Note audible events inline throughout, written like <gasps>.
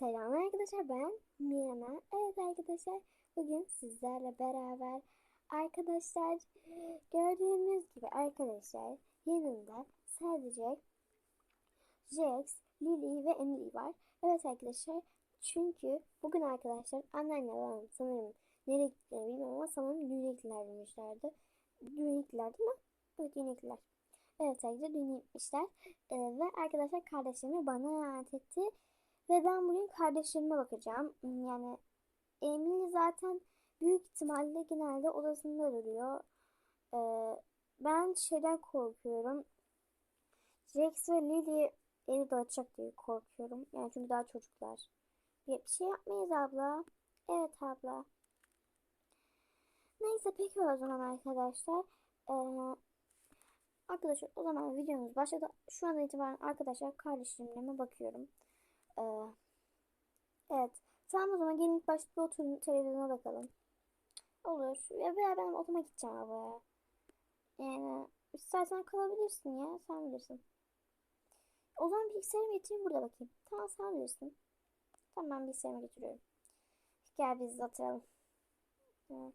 Selam arkadaşlar ben Miyana. Evet arkadaşlar bugün sizlerle beraber arkadaşlar gördüğünüz gibi arkadaşlar yanında sadece Jax, Lily ve Emily var. Evet arkadaşlar çünkü bugün arkadaşlar anneanne babam sanırım nereye gittiğini bilmiyorum ama sanırım düğüne gittiler demişlerdi. Düğüne gittiler değil mi? Evet düğüne gittiler. Evet arkadaşlar düğüne gitmişler. Ee, ve arkadaşlar kardeşlerimi bana emanet etti. Ve ben bugün kardeşlerime bakacağım. Yani Emily zaten büyük ihtimalle genelde odasında duruyor. Ee, ben şeyden korkuyorum. Jax ve Lily evi dağıtacak diye korkuyorum. Yani çünkü daha çocuklar. Bir, bir şey yapmayız abla. Evet abla. Neyse peki o zaman arkadaşlar. Ee, arkadaşlar o zaman videomuz başladı. Şu an itibaren arkadaşlar kardeşlerimle bakıyorum. Ee, evet. Tamam o zaman gelin ilk başta bir oturun televizyona bakalım. Olur. Ya veya ben otoma gideceğim abla. Yani istersen kalabilirsin ya. Sen bilirsin. O zaman bilgisayarımı getireyim burada bakayım. Tamam sen bilirsin. Tamam ben bilgisayarımı getiriyorum. Gel biz oturalım. Evet.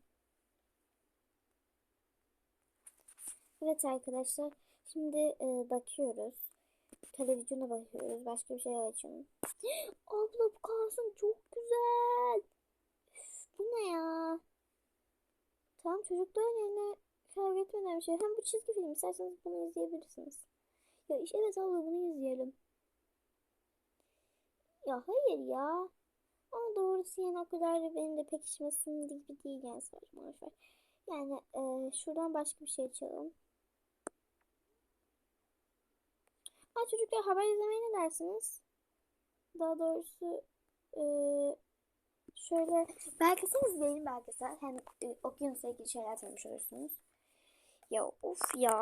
Evet arkadaşlar. Şimdi e, bakıyoruz. Televizyona bakıyoruz. Başka bir şey açalım. <gasps> Abla bu kalsın çok güzel. Üf, bu ne ya? Tamam çocukların yerine kavga etmeden bir şey. Hem bu çizgi film isterseniz bunu izleyebilirsiniz. Ya işte evet abla bunu izleyelim. Ya hayır ya. Ama doğrusu yani o kadar da benim de pek işmesin gibi değil yani saçma. Yani e, şuradan başka bir şey açalım. Ha çocuklar haber izlemeye ne dersiniz? Daha doğrusu e, şöyle belgesel izleyin belgesel. Hem e, okyanusla ilgili şeyler tanımış olursunuz. Ya of ya.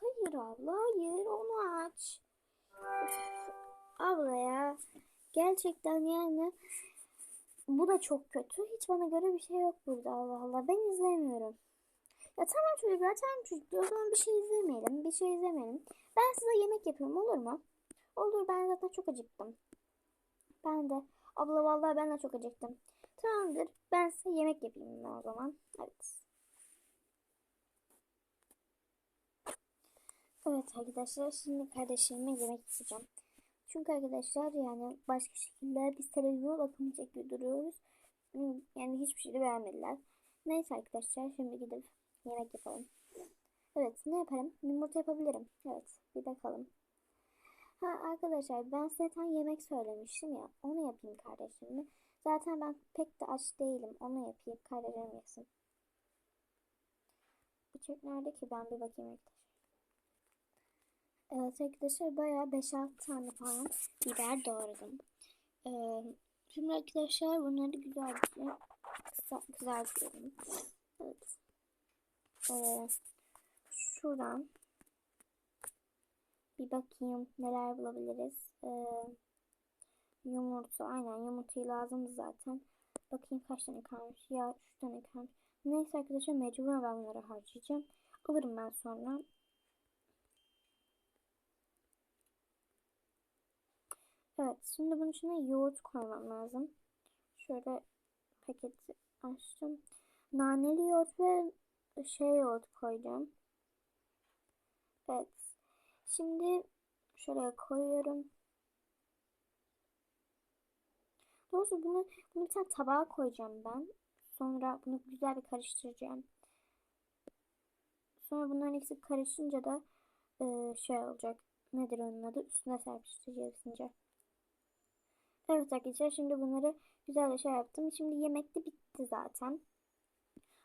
Hayır abla hayır onu aç. Abla ya. Gerçekten yani bu da çok kötü. Hiç bana göre bir şey yok burada Allah Allah. Ben izlemiyorum. Ya tamam çocuklar tamam çocuklar o zaman bir şey izlemeyelim. Bir şey izlemeyelim. Ben size yemek yapıyorum olur mu? Olur ben zaten çok acıktım. Ben de. Abla vallahi ben de çok acıktım. Tamamdır. Ben size yemek yapayım ben o zaman. Evet. Evet arkadaşlar şimdi kardeşlerime yemek yapacağım. Çünkü arkadaşlar yani başka şekilde biz televizyona bakamayacak gibi duruyoruz. Yani hiçbir şey beğenmediler. Neyse arkadaşlar şimdi gidip yemek yapalım. Evet ne yaparım? Yumurta yapabilirim. Evet bir bakalım. Ha arkadaşlar ben zaten yemek söylemiştim ya. Onu yapayım kardeşimle. Zaten ben pek de aç değilim. Onu yapayım kardeşim yesin. Bıçak nerede ki? Ben bir bakayım arkadaşlar. Evet arkadaşlar bayağı 5-6 tane falan biber doğradım. Ee, şimdi arkadaşlar bunları güzelce kızartıyorum. Evet. Ee, şuradan bir bakayım neler bulabiliriz. Ee, yumurta aynen yumurtayı lazımdı zaten. Bakayım kaç tane kalmış. Ya 3 tane kalmış. Neyse arkadaşlar mecburen ben bunları harcayacağım. Alırım ben sonra. Evet şimdi bunun içine yoğurt koymam lazım. Şöyle paketi açtım. Naneli yoğurt ve şey yoğurt koyacağım. Evet. Şimdi şuraya koyuyorum. Doğrusu bunu, bunu bir tane tabağa koyacağım ben. Sonra bunu güzel bir karıştıracağım. Sonra bunların ikisi karışınca da e, şey olacak. Nedir onun adı? Üstüne serpiştireceğiz hepsince. Evet arkadaşlar şimdi bunları güzel şey yaptım. Şimdi yemek de bitti zaten.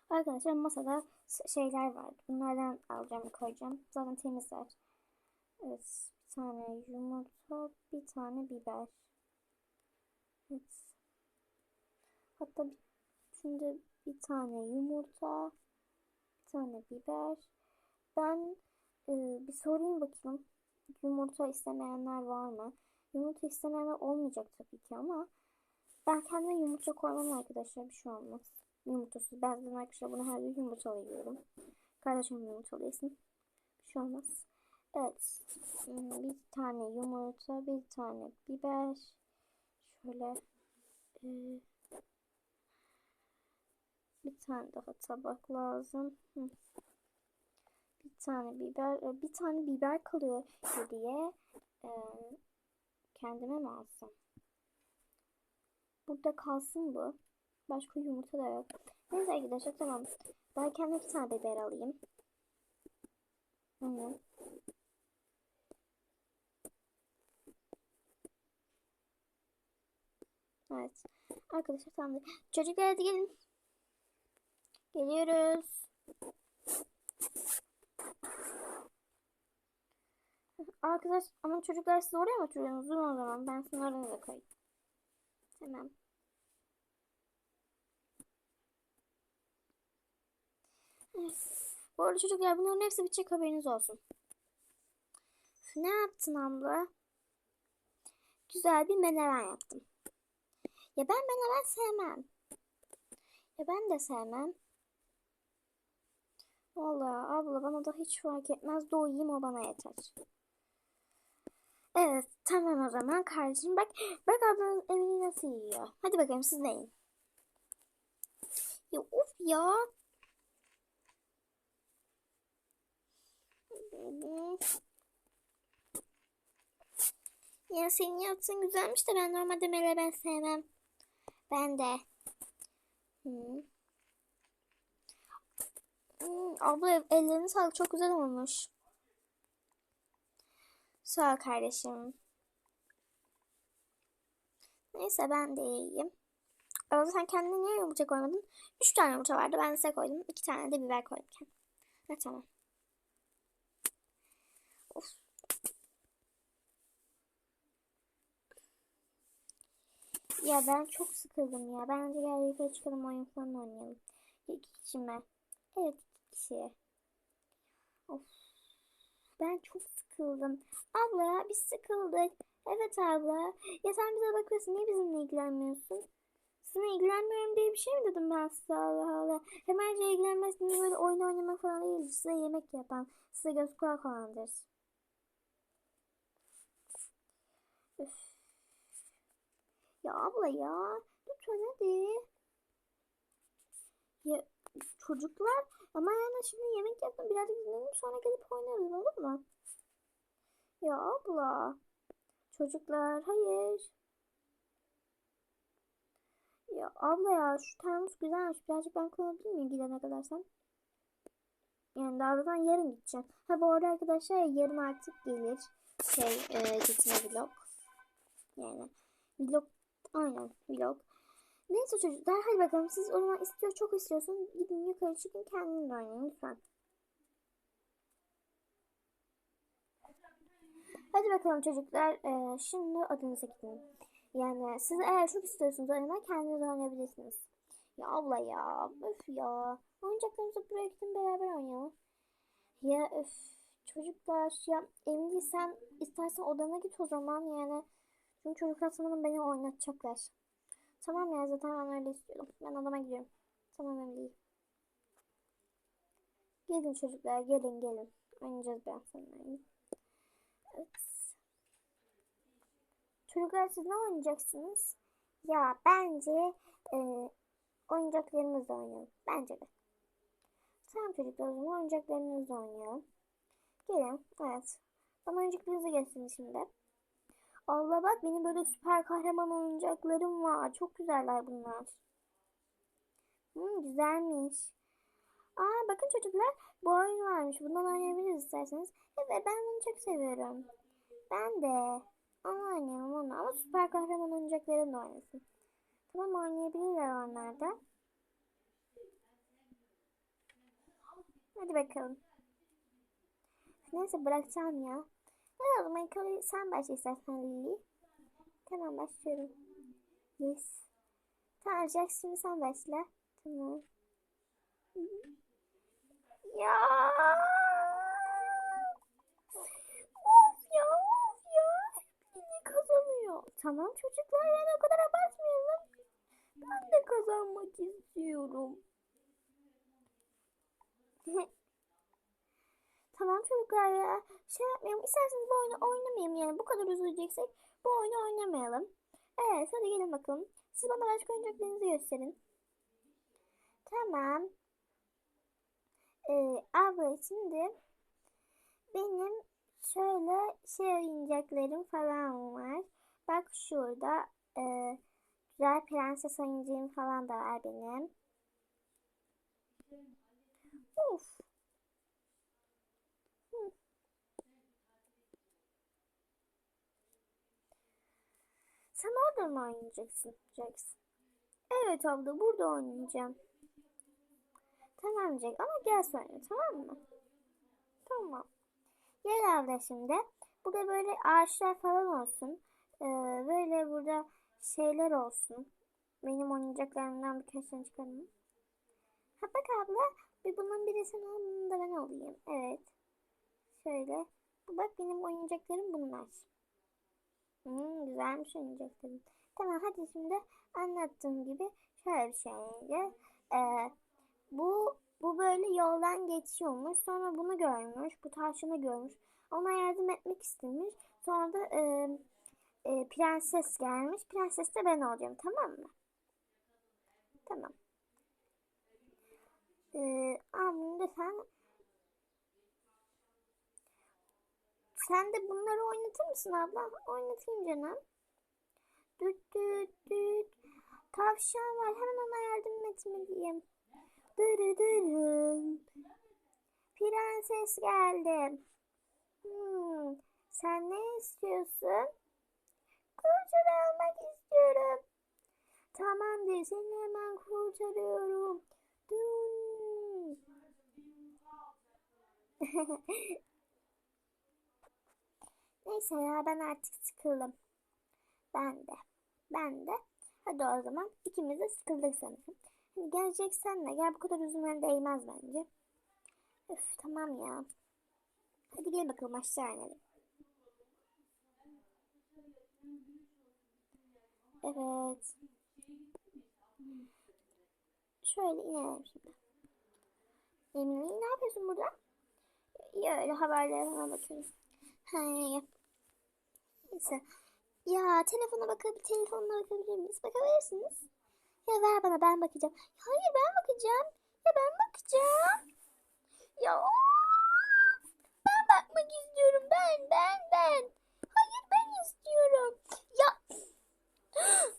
Arkadaşlar masada şeyler var. Bunlardan alacağım koyacağım. Zaten temizler. Evet. Bir tane yumurta. Bir tane biber. Evet. Hatta bir, şimdi bir tane yumurta. Bir tane biber. Ben e, bir sorayım bakayım. Yumurta istemeyenler var mı? Yumurta istemeyenler olmayacak tabii ki ama ben kendime yumurta koymam arkadaşlar bir şey olmaz. Yumurtasız. Ben zaten arkadaşlar bunu her gün yumurtalı yiyorum. Kardeşim yumurtalı yesin. Bir şey olmaz. Evet. Hmm, bir tane yumurta, bir tane biber. Şöyle e, bir tane daha tabak lazım. Bir tane biber, e, bir tane biber kalıyor geriye. E, kendime mi alsam? Burada kalsın bu. Başka yumurta da yok. Neyse arkadaşlar tamam. Ben kendime bir tane biber alayım. Hı. Evet. Arkadaşlar tamamdır. Çocuklar hadi gelin. Geliyoruz. Arkadaş ama çocuklar siz oraya mı oturuyorsunuz? Durun o zaman. Ben sizin oranıza koyayım. Tamam. Evet. Bu arada çocuklar bunların hepsi bitecek haberiniz olsun. Ne yaptın abla? Güzel bir menemen yaptım. Ya ben menemen sevmem. Ya ben de sevmem. Vallahi abla bana da hiç fark etmez. Doyayım o bana yeter. Evet tamam o zaman kardeşim. Bak bak ablanın evini nasıl yiyor. Hadi bakalım siz de yiyin. Ya of ya. Ya senin yaptığın güzelmiş de ben normalde melemen sevmem. Ben de. Hmm. Hmm, abla ellerine sağlık çok güzel olmuş. Sağ ol kardeşim. Neyse ben de yiyeyim. Ama sen kendine niye yumurta koymadın? Üç tane yumurta vardı ben size koydum. İki tane de biber koydum. Ha tamam. Ya ben çok sıkıldım ya. Bence gel yukarı çıkalım oyun falan oynayalım. İki kişi? Evet iki kişi. Of. Ben çok sıkıldım. Abla ya biz sıkıldık. Evet abla. Ya sen bize bakıyorsun. Niye bizimle ilgilenmiyorsun? Sizinle ilgilenmiyorum diye bir şey mi dedim ben size Allah Allah. Hemen ilgilenmezsin diye böyle oyun oynamak falan değil. Size yemek yapan. Size göz kulak olandır. Üf. Ya abla ya. Lütfen hadi. Ya çocuklar ama yani şimdi yemek yaptım birazcık dinlenim sonra gelip oynarız olur mu? Ya abla. Çocuklar hayır. Ya abla ya şu termos güzelmiş. Birazcık ben kullanabilir miyim gidene kadar sen? Yani daha zaten yarın gideceğim. Ha bu arada arkadaşlar yarın artık gelir. Şey e, gitme vlog. Yani vlog aynen vlog. Neyse çocuklar hadi bakalım siz o zaman istiyor çok istiyorsun. Gidin yukarı çıkın kendiniz oynayın lütfen. Hadi bakalım çocuklar. Ee, şimdi odanıza gidin. Yani siz eğer çok istiyorsunuz oynamayı kendiniz oynayabilirsiniz. Ya abla ya. Öf ya. Oyuncaklarımızı buraya gidin beraber oynayalım. Ya öf. Çocuklar ya emin değilsen istersen odana git o zaman yani. Çünkü çocuklar sanırım beni oynatacaklar. Tamam ya zaten ben öyle istiyorum. Ben odama gidiyorum. Tamam değil. Gelin çocuklar gelin gelin. Oynayacağız biraz sonra. Evet. Çocuklar siz ne oynayacaksınız? Ya bence e, oyuncaklarımızla oynayalım. Bence de. Tamam çocuklar o zaman oyuncaklarımızla oynayalım. Gelin. Evet. Bana oyuncaklarınızı gösterin şimdi. Allah bak benim böyle süper kahraman oyuncaklarım var. Çok güzeller bunlar. Hmm, güzelmiş. Aa bakın çocuklar bu oyun varmış. Bundan oynayabiliriz isterseniz. Evet ben bunu çok seviyorum. Ben de. Onu oynayalım onu. Ama süper kahraman oyuncaklarım da oynasın. Tamam oynayabilirler onlar da. Hadi bakalım. Neyse bırakacağım ya. Hadi o zaman ilk sen başla istersen Lili. Tamam başlıyorum. Yes. Tamam Jack şimdi sen başla. Tamam. Ya. Of ya of ya. Yine kazanıyor. Tamam çocuklar yani o kadar abartmayalım. Ben de kazanmak istiyorum. <laughs> tamam çocuklar ya. Şey yapmayalım. İsterseniz bu oyunu oynamayalım yani. Bu kadar üzüleceksek bu oyunu oynamayalım. Evet hadi gelin bakalım. Siz bana başka oyuncaklarınızı gösterin. Tamam. Ee, abla şimdi benim şöyle şey oyuncaklarım falan var. Bak şurada e, güzel prenses oyuncağım falan da var benim. Of. Hı. Sen orada mı oynayacaksın Jax? Evet abla burada oynayacağım. Tamam Jack ama gel sonra tamam mı? Tamam. Gel abla şimdi. Burada böyle ağaçlar falan olsun. Ee, böyle burada şeyler olsun. Benim oyuncaklarımdan birkaç tane çıkarayım. Ha bak abla. Bir bunun al, bunu da ben alayım. Evet. Şöyle. Bak benim oyuncaklarım bunlar. Hmm, güzelmiş oyuncaklarım. Tamam hadi şimdi anlattığım gibi şöyle bir şeydi. Ee, bu bu böyle yoldan geçiyormuş. Sonra bunu görmüş. Bu tavşanı görmüş. Ona yardım etmek istemiş. Sonra da e, e, prenses gelmiş. Prenses de ben olacağım. Tamam mı? Tamam. Ee, abim sen sen de bunları oynatır mısın abla? Oynatayım canım. Düt düt düt. Tavşan var. Hemen ona yardım etmeliyim. Dırı dırı. Prenses geldi. Hmm, sen ne istiyorsun? Kurtar almak istiyorum. Tamamdır seni hemen kurtarıyorum. Dün. <laughs> Neyse ya ben artık sıkıldım. Ben de. Ben de. Hadi o zaman ikimiz de sıkıldık sanırım. Hani geleceksen de gel bu kadar üzülmen değmez bence. Öf tamam ya. Hadi gel bakalım aşağı inelim. Evet. Şöyle inelim şimdi. Emine ne yapıyorsun burada? Ya öyle haberlere falan bakıyorum. Ha, Neyse. Ya telefona bakabilir, telefonuna bakabilir miyiz? Bakabilirsiniz. Ya ver bana ben bakacağım. Hayır ben bakacağım. Ya ben bakacağım. Ya ben bakmak istiyorum. Ben ben ben. Hayır ben istiyorum. Ya. <gasps>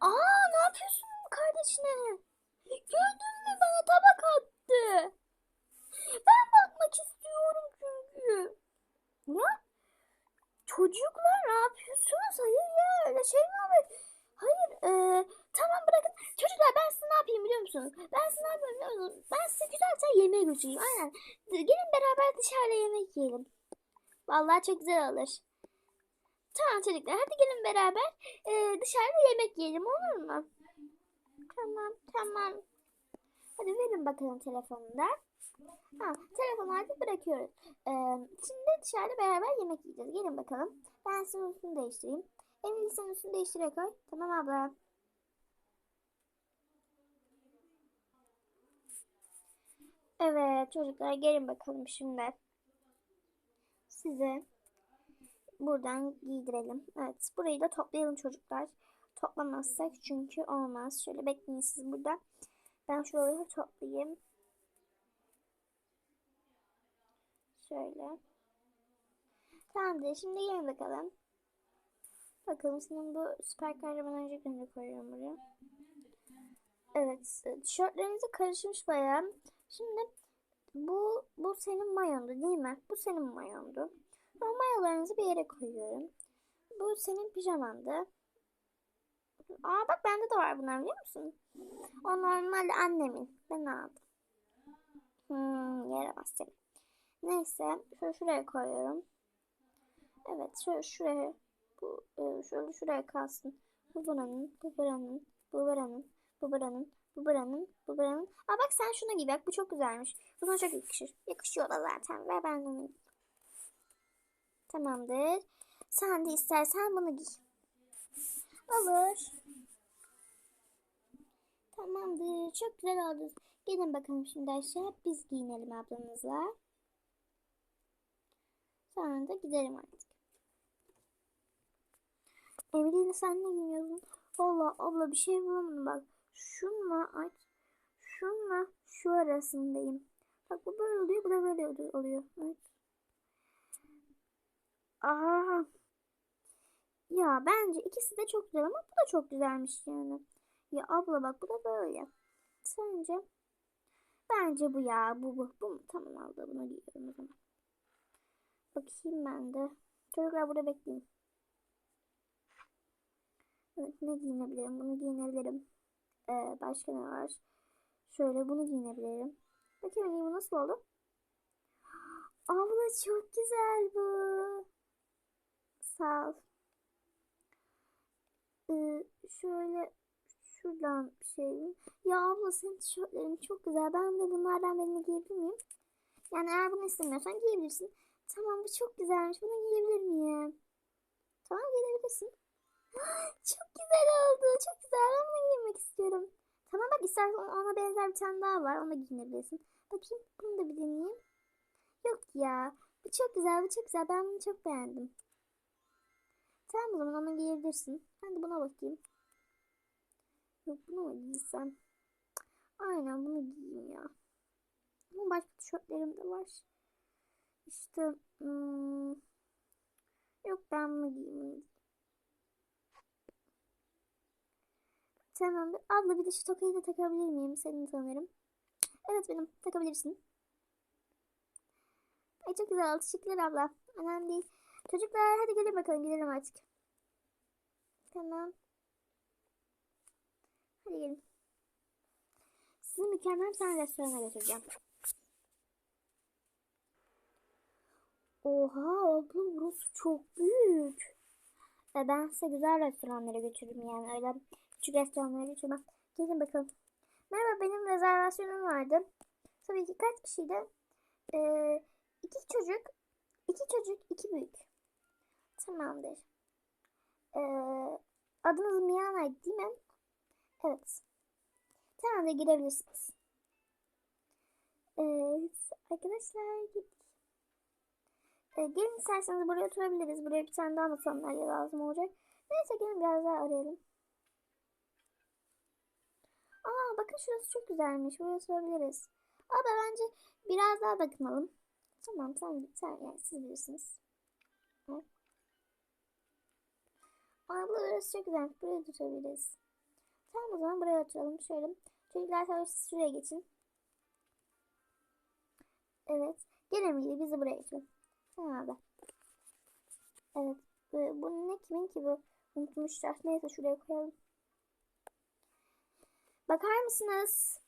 Aa ne yapıyorsun kardeşine? Gördün mü bana tabak attı. Ben bakmak istiyorum çünkü. Ne? Çocuklar ne yapıyorsunuz? Hayır ya öyle şey mi olur? Hayır e, tamam bırakın. Çocuklar ben size ne yapayım biliyor musunuz? Ben size ne yapayım biliyor musunuz? Ben size güzel güzel yemeğe götüreyim. Aynen. Gelin beraber dışarıda yemek yiyelim. Vallahi çok güzel olur. Tamam çocuklar hadi gelin beraber e, dışarıda yemek yiyelim olur mu? Tamam tamam. Hadi verin bakalım telefonunu. Ha, telefonu artık bırakıyoruz. Ee, şimdi dışarıda beraber yemek yiyeceğiz. Gelin bakalım. Ben sizin üstünü değiştireyim. Emily sen üstünü değiştire koy. Tamam abla. Evet çocuklar gelin bakalım şimdi. Size buradan giydirelim. Evet burayı da toplayalım çocuklar. Toplamazsak çünkü olmaz. Şöyle bekleyin siz burada. Ben şuraları toplayayım. Şöyle. Tamamdır. Şimdi gelin bakalım. Bakalım senin bu süper kahraman oyuncaklarını koyuyorum buraya. Evet. Tişörtlerinizi karışmış bayağı. Şimdi bu bu senin mayondu değil mi? Bu senin mayondu. O mayolarınızı bir yere koyuyorum. Bu senin pijamandı. Aa bak bende de var bunlar biliyor musun? O normalde annemin. Ben aldım. Hmm, yaramaz seni. Neyse şöyle şuraya koyuyorum. Evet şöyle şuraya bu e, şöyle şuraya kalsın. Bu buranın, bu buranın, bu buranın, bu buranın, bu buranın, bu buranın. Aa bak sen şunu giy bak bu çok güzelmiş. Bu sana çok yakışır. Yakışıyor da zaten. Ver ben onu. Tamamdır. Sen de istersen bunu giy. Olur. Tamamdır. Çok güzel oldu. Gelin bakalım şimdi aşağı. Biz giyinelim ablanızla. Sonra da gidelim artık. Evelyn sen ne giyiniyorsun? Valla abla bir şey bulamadım bak. Şunla aç. Şunla şu arasındayım. Bak bu böyle oluyor bu da böyle oluyor. Evet. Aha. Ya bence ikisi de çok güzel ama bu da çok güzelmiş yani. Ya abla bak bu da böyle. Sence? Bence bu ya. Bu bu. Bu mu? Tamam abla bunu giyiyorum o zaman. Bakayım ben de. Çocuklar burada bekleyin. Evet ne giyinebilirim? Bunu giyinebilirim. Ee, başka ne var? Şöyle bunu giyinebilirim. Bakayım bu nasıl oldu? Abla çok güzel bu. Sağ ol. Ee, şöyle şuradan bir şey. Ya abla senin tişörtlerin çok güzel. Ben de bunlardan birini giyebilir miyim? Yani eğer bunu istemiyorsan giyebilirsin. Tamam bu çok güzelmiş. Bunu giyebilir miyim? Tamam giyebilirsin. <gasps> çok güzel oldu. Çok güzel. Bunu giymek istiyorum. Tamam bak istersen ona benzer bir tane daha var. Onu da giyinebilirsin. Bakayım bunu da bir deneyeyim. Yok ya. Bu çok güzel. Bu çok güzel. Ben bunu çok beğendim. Tamam o zaman onu giyebilirsin. Ben de buna bakayım. Yok bunu mu giysem? Aynen bunu giyeyim ya. Ama başka tişörtlerim de var. İşte hmm, yok ben bunu giyeyim. Tamamdır. Abla bir de şu tokayı da takabilir miyim? Senin sanırım. Evet benim. Takabilirsin. Ay çok güzel oldu. Teşekkürler abla. Önemli değil. Çocuklar hadi gelin bakalım. Gidelim artık. Tamam. Hadi gelin. Sizi mükemmel bir tane restorana götüreceğim. Oha abla burası çok büyük. Ve ben size güzel restoranlara götürürüm yani öyle küçük restoranlara götürmem. Gelin bakalım. Merhaba benim rezervasyonum vardı. Tabii ki kaç kişiydi? Ee, iki çocuk, iki çocuk, iki büyük. Tamamdır. Ee, adınız Miana değil mi? Evet. Tamam da girebilirsiniz. Evet. Arkadaşlar Ee, gelin isterseniz buraya oturabiliriz. Buraya bir tane daha sandalye lazım olacak. Neyse gelin biraz daha arayalım. Aa bakın şurası çok güzelmiş. Buraya oturabiliriz. Aa da bence biraz daha bakınalım. Tamam sen, sen yani siz bilirsiniz. Evet. Aa burası çok güzelmiş. Buraya oturabiliriz. Tamam o zaman buraya oturalım. Şöyle. Çocuklar siz şuraya geçin. Evet. Gene miydi? Bizi buraya geçin. Abi. Evet. Bu, ne kimin ki bu? Unutmuşlar. Neyse şuraya koyalım. Bakar mısınız?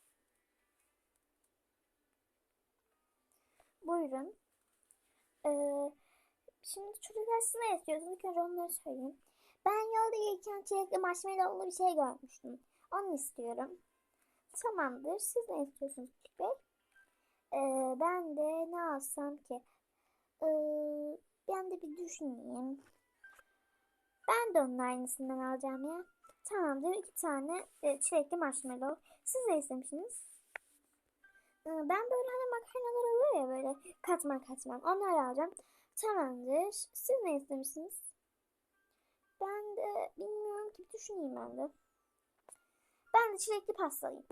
Buyurun. Ee, şimdi çocuklar siz ne istiyorsunuz? İlk önce onları söyleyeyim. Ben yolda gelirken çilekli marshmallowlu bir şey görmüştüm. Onu istiyorum. Tamamdır. Siz ne istiyorsunuz Küçük? Ee, ben de ne alsam ki? Ee, ben de bir düşüneyim. Ben de onun aynısından alacağım ya. Tamamdır. iki tane e, çilekli marshmallow. Siz ne istemişsiniz? Ee, ben böyle hani makarnalar oluyor ya böyle katman katman. Onları alacağım. Tamamdır. Siz ne istemişsiniz? Ben de bilmiyorum ki düşüneyim ben de. Ben de çilekli pastalıyım.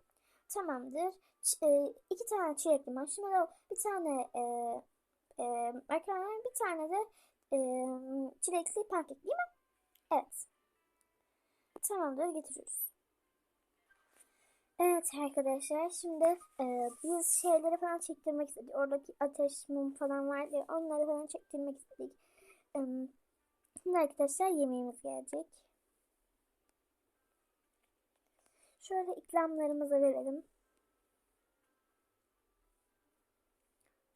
Tamamdır. Ç e, iki tane çilekli marshmallow, bir tane e, e, makarna, bir tane de e, çilekli pankek değil mi? Evet. Tamamdır getiriyoruz. Evet arkadaşlar şimdi e, biz şeyleri falan çektirmek istedik. Oradaki ateş mum falan vardı. Onları falan çektirmek istedik. E, şimdi arkadaşlar yemeğimiz gelecek. Şöyle ikramlarımızı verelim.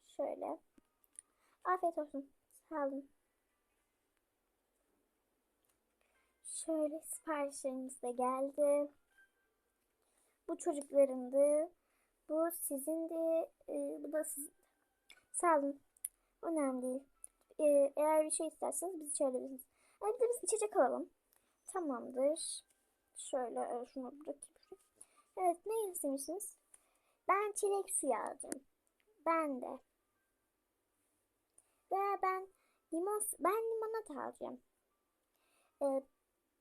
Şöyle. Afiyet olsun. Sağ olun. Şöyle siparişlerimiz de geldi. Bu çocuklarındı. Bu sizindi. Ee, bu da sizin. Sağ olun. Önemli değil. Ee, eğer bir şey isterseniz bizi çağırabilirsiniz. Yani bir de biz içecek alalım. Tamamdır. Şöyle e, şunu bırakayım. Evet ne istemişsiniz? Ben çilek suyu alacağım. Ben de. Veya ben limon ben limonata alacağım. Ee,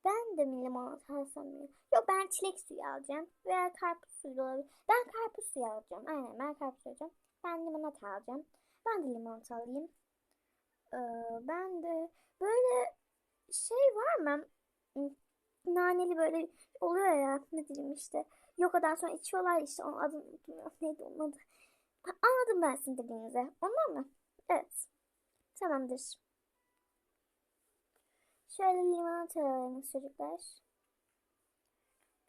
Ben de mi limonata alsam ya? Yok ben çilek suyu alacağım. Veya karpuz suyu da olabilir. Ben karpuz suyu alacağım. Aynen ben karpuz suyu alacağım. Ben limonata alacağım. Ben de limonata alayım. Ee, ben de böyle şey var mı? Hmm, Naneli böyle oluyor ya. Ne diyeyim işte. Yogadan sonra içiyorlar işte. Onun adını. Neydi onun adı? Anladım ben sizin dediğinizi. Ondan mı? Evet. Tamamdır. Şöyle limonata alalım çocuklar.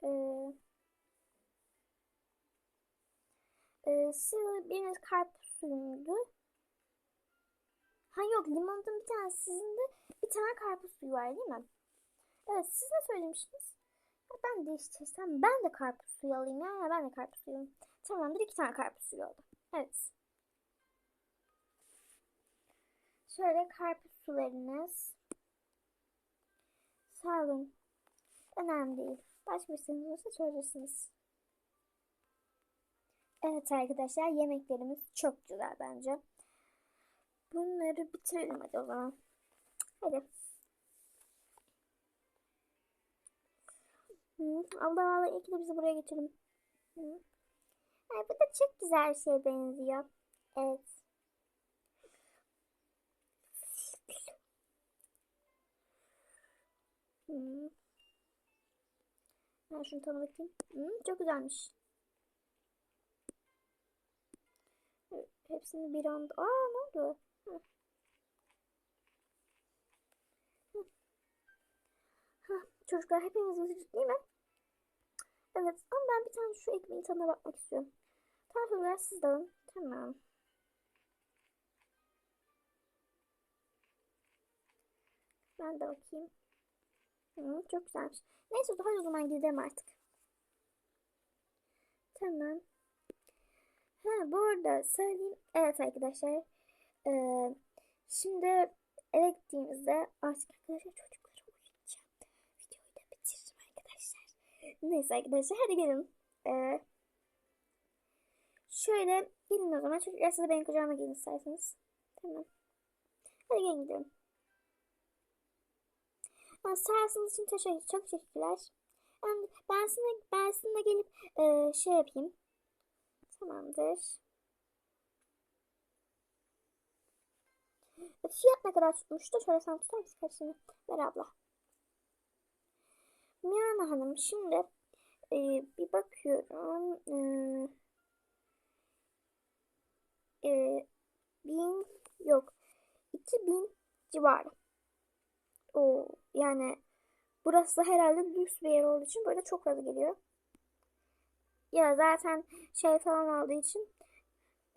Ee, e, siz biriniz karpuz suyuydu. Ha yok limonatın bir tane sizin de bir tane karpuz suyu var değil mi? Evet siz ne söylemiştiniz? Ha, ben de istersem ben de karpuz suyu alayım ya. ya ben de karpuz suyu alayım. Tamamdır iki tane karpuz suyu oldu. Evet. Şöyle karpuz sularınız. Sağ olun. Önemli değil. Başka bir isteğiniz olursa söylersiniz. Evet arkadaşlar yemeklerimiz çok güzel bence. Bunları bitirelim hadi o zaman. Hadi. Allah Allah iyi ki de bizi buraya getirin. Ay, bu da çok güzel bir şeye benziyor. Evet. Hmm. Ben şunu tadına bakayım. Hmm, çok güzelmiş. Hepsini bir anda... Aa ne oldu? Çocuklar hepiniz üzücü değil mi? Evet ama ben bir tane şu ekmeğin tadına bakmak istiyorum. Tamam çocuklar siz de alın. Tamam. Ben de bakayım. Hı, çok güzelmiş. Neyse hadi o zaman gidelim artık. Tamam. Ha bu arada söyleyeyim. Evet arkadaşlar. Ee, şimdi eve gittiğimizde artık arkadaşlar çocukları uyutacağım. Videoyu da bitiririm arkadaşlar. Neyse arkadaşlar hadi gelin. Ee, şöyle gelin o zaman. Çocuklar siz de benim kucağıma gelin isterseniz. Tamam. Hadi gelin gidelim. Sağ için teşekkür, çok teşekkürler. Ben, ben sizinle, ben sizinle gelip e, şey yapayım. Tamamdır. E, Fiyat ne kadar tutmuştu? Şöyle sen tutar mısın karşını? Ver abla. Miana Hanım şimdi e, bir bakıyorum. E, e, bin yok. 2000 civarı. O yani burası herhalde lüks bir yer olduğu için böyle çok fazla geliyor. Ya zaten şey falan aldığı için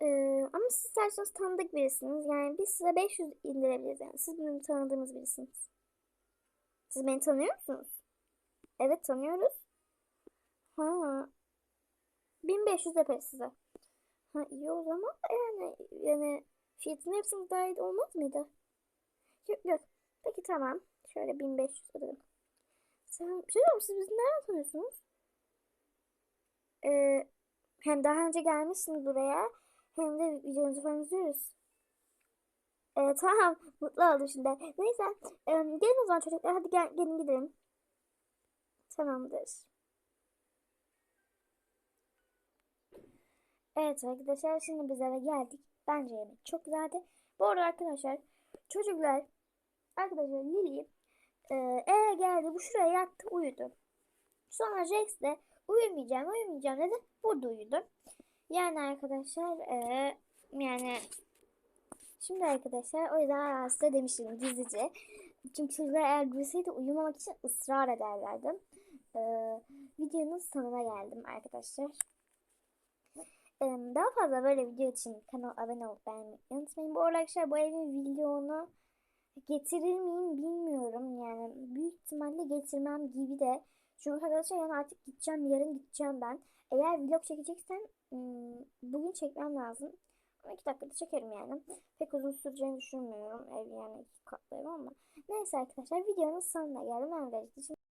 ee, ama siz isterseniz tanıdık birisiniz. Yani biz size 500 indirebiliriz yani. Siz benim tanıdığımız birisiniz. Siz beni tanıyor musunuz? Evet tanıyoruz. Ha. 1500 yaparız size. Ha iyi o zaman yani yani fiyatın hepsini dahil olmaz mıydı? Yok yok. Peki tamam. Şöyle 1500 ödedim. Sen, bir şey diyeyim, siz bizi nereden tanıyorsunuz? Ee, hem daha önce gelmişsiniz buraya hem de videonuzu falan izliyoruz. Ee, tamam <laughs> mutlu oldum şimdi. Neyse e, gelin o zaman çocuklar hadi gel, gelin gidelim. Tamamdır. Evet arkadaşlar şimdi biz eve geldik. Bence yemek çok güzeldi. Bu arada arkadaşlar çocuklar arkadaşlar Lily e, eve geldi bu şuraya yattı uyudu. Sonra Jax de uyumayacağım uyumayacağım dedi. Burada uyudu. Yani arkadaşlar e, yani şimdi arkadaşlar o yüzden size demiştim gizlice. Çünkü çocuklar eğer gülseydi uyumamak için ısrar ederlerdi. E, videonun sonuna geldim arkadaşlar. E, daha fazla böyle video için kanala abone olup beğenmeyi unutmayın. Bu arkadaşlar bu evin videonu getirir miyim bilmiyorum. Yani büyük ihtimalle getirmem gibi de. Çünkü arkadaşlar yani artık gideceğim. Yarın gideceğim ben. Eğer vlog çekeceksem ım, bugün çekmem lazım. Ama iki dakikada çekerim yani. Pek uzun süreceğini düşünmüyorum. Ev yani iki katlı ama. Neyse arkadaşlar videonun sonuna geldim. Ben de